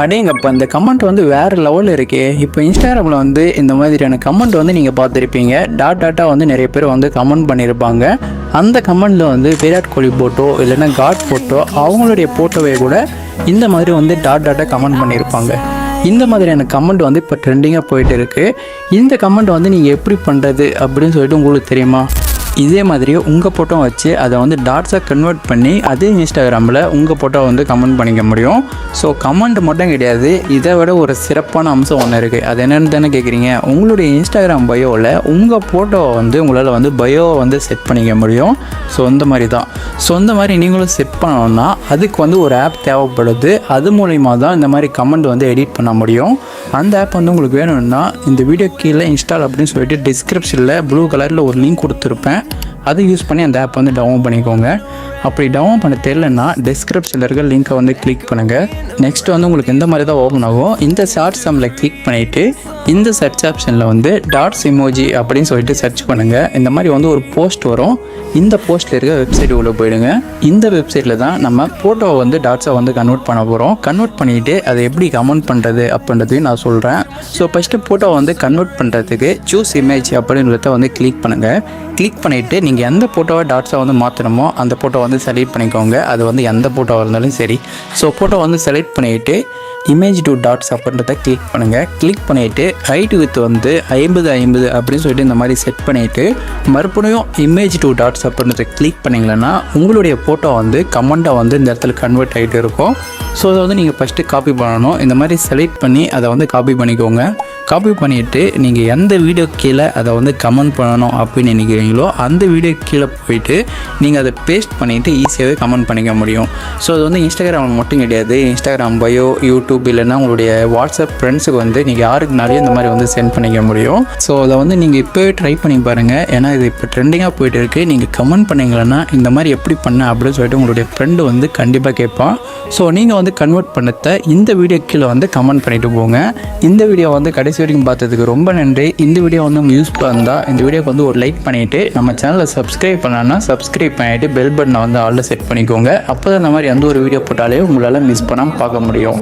அடேங்கப்பா இந்த கமெண்ட் வந்து வேறு லெவலில் இருக்கே. இப்போ இன்ஸ்டாகிராமில் வந்து இந்த மாதிரியான கமெண்ட் வந்து நீங்கள் பார்த்துருப்பீங்க. டாட் டாட்டாக வந்து நிறைய பேர் வந்து கமெண்ட் பண்ணியிருப்பாங்க அந்த கமெண்டில் வந்து விராட் கோலி போட்டோ இல்லைன்னா காட் போட்டோ அவங்களுடைய போட்டோவை கூட இந்த மாதிரி வந்து டாட் டாட்டாக கமெண்ட் பண்ணியிருப்பாங்க இந்த மாதிரியான கமெண்ட் வந்து இப்போ ட்ரெண்டிங்காக போயிட்டு இருக்குது இந்த கமெண்ட் வந்து நீங்கள் எப்படி பண்ணுறது அப்படின்னு சொல்லிட்டு உங்களுக்கு தெரியுமா? இதே மாதிரி உங்கள் ஃபோட்டோ வச்சு அதை வந்து டாட்ஸாக கன்வெர்ட் பண்ணி அதே இன்ஸ்டாகிராமில் உங்கள் ஃபோட்டோ வந்து கமெண்ட் பண்ணிக்க முடியும். ஸோ கமெண்ட் மட்டும் கிடையாது. இதை விட ஒரு சிறப்பான அம்சம் ஒன்று இருக்குது அது என்னென்னு தானே கேட்குறீங்க உங்களுடைய இன்ஸ்டாகிராம் பயோவில் உங்கள் ஃபோட்டோவை வந்து உங்களால் வந்து பயோவை வந்து செட் பண்ணிக்க முடியும். ஸோ இந்த மாதிரி தான். ஸோ இந்த மாதிரி நீங்களும் செட் பண்ணணும்னா அதுக்கு வந்து ஒரு ஆப் தேவைப்படுது. அது மூலிமா தான் இந்த மாதிரி கமெண்ட் வந்து எடிட் பண்ண முடியும். அந்த ஆப் வந்து உங்களுக்கு வேணும்னா இந்த வீடியோ கீழே இன்ஸ்டால் அப்படின்னு சொல்லிட்டு டிஸ்கிரிப்ஷனில் ப்ளூ கலரில் ஒரு லிங்க் கொடுத்துருப்பேன். அதை யூஸ் பண்ணி அந்த ஆப் வந்து டவுன்லோட் பண்ணிக்கோங்க. அப்படி டவுன் பண்ண தெரிலன்னா டிஸ்கிரிப்ஷனில் இருக்க லிங்க்கை வந்து கிளிக் பண்ணுங்கள் நெக்ஸ்ட் வந்து உங்களுக்கு எந்த மாதிரி தான் ஓப்பன் ஆகும் இந்த ஷார்ட் சம்மில் கிளிக் பண்ணிவிட்டு இந்த சர்ச் ஆப்ஷனில் வந்து டாட்ஸ் இமோஜி அப்படின்னு சொல்லிட்டு சர்ச் பண்ணுங்கள் இந்த மாதிரி வந்து ஒரு போஸ்ட் வரும். இந்த போஸ்ட்டில் இருக்க வெப்சைட் உள்ளே போயிடுங்க. இந்த வெப்சைட்டில் தான் நம்ம ஃபோட்டோவை வந்து டாட்ஸை வந்து கன்வெர்ட் பண்ண போகிறோம் கன்வெர்ட் பண்ணிவிட்டு அதை எப்படி கமெண்ட் பண்ணுறது அப்படின்றதையும் நான் சொல்கிறேன் ஸோ ஃபஸ்ட்டு ஃபோட்டோவை வந்து கன்வெர்ட் பண்ணுறதுக்கு சூஸ் இமேஜ் அப்படின்றத வந்து கிளிக் பண்ணுங்கள் கிளிக் பண்ணிவிட்டு நீங்கள் எந்த ஃபோட்டோவை டாட்ஸை வந்து மாற்றணுமோ அந்த ஃபோட்டோ வந்து செலக்ட் பண்ணிக்கோங்க. அது வந்து எந்த ஃபோட்டோவாக இருந்தாலும் சரி. ஸோ ஃபோட்டோ வந்து செலக்ட் பண்ணிவிட்டு இமேஜ் டூ டாட்ஸ் அப்படின்றத கிளிக் பண்ணுங்கள் கிளிக் பண்ணிவிட்டு ஹைட் வித் வந்து ஐம்பது ஐம்பது அப்படின்னு சொல்லிட்டு இந்த மாதிரி செட் பண்ணிவிட்டு மறுபடியும் இமேஜ் டூ டாட்ஸ் அப்படின்றத கிளிக் பண்ணிங்களன்னா உங்களுடைய ஃபோட்டோ வந்து கமெண்ட்டாக வந்து இந்த இடத்துல கன்வெர்ட் ஆகிட்டு இருக்கும். ஸோ அதை வந்து நீங்கள் ஃபஸ்ட்டு காப்பி பண்ணணும். இந்த மாதிரி செலக்ட் பண்ணி அதை வந்து காப்பி பண்ணிக்கோங்க. காப்பி பண்ணிவிட்டு நீங்கள் எந்த வீடியோ கீழே அதை வந்து கமெண்ட் பண்ணணும் அப்படின்னு நினைக்கிறீங்களோ அந்த வீடியோ கீழே போயிட்டு நீங்கள் அதை பேஸ்ட் பண்ணிவிட்டு ஈஸியாகவே கமெண்ட் பண்ணிக்க முடியும். ஸோ அது வந்து இன்ஸ்டாகிராம் மட்டும் கிடையாது. இன்ஸ்டாகிராம் பயோ யூடியூப் இல்லைன்னா உங்களுடைய வாட்ஸ்அப் ஃப்ரெண்ட்ஸுக்கு வந்து நீங்கள் யாருக்குனாலையும் இந்த மாதிரி வந்து சென்ட் பண்ணிக்க முடியும். ஸோ அதை வந்து நீங்கள் இப்போவே ட்ரை பண்ணி பாருங்கள் ஏன்னா இது இப்போ ட்ரெண்டிங்காக போயிட்டு இருக்குது நீங்கள் கமெண்ட் பண்ணீங்களன்னா இந்த மாதிரி எப்படி பண்ண அப்படின்னு சொல்லிட்டு உங்களுடைய ஃப்ரெண்டு வந்து கண்டிப்பாக கேட்பான். ஸோ நீங்கள் வந்து கன்வெர்ட் பண்ணத்தை இந்த வீடியோ கீழே வந்து கமெண்ட் பண்ணிவிட்டு போங்க. இந்த வீடியோ வந்து கடைசி வரைக்கும் பார்த்ததுக்கு ரொம்ப நன்றி. இந்த வீடியோ வந்து உங்களுக்கு யூஸ்ஃபுல்லாக இருந்தால் இந்த வீடியோக்கு வந்து ஒரு லைக் பண்ணிவிட்டு நம்ம சேனலை சப்ஸ்கிரைப் பண்ணலாம்னா சப்ஸ்கிரைப் பண்ணிவிட்டு பெல் பட்டனை வந்து ஆளில் செட் பண்ணிக்கோங்க. அப்போ தான் இந்த மாதிரி எந்த ஒரு வீடியோ போட்டாலே உங்களால் மிஸ் பண்ணாமல் பார்க்க முடியும்.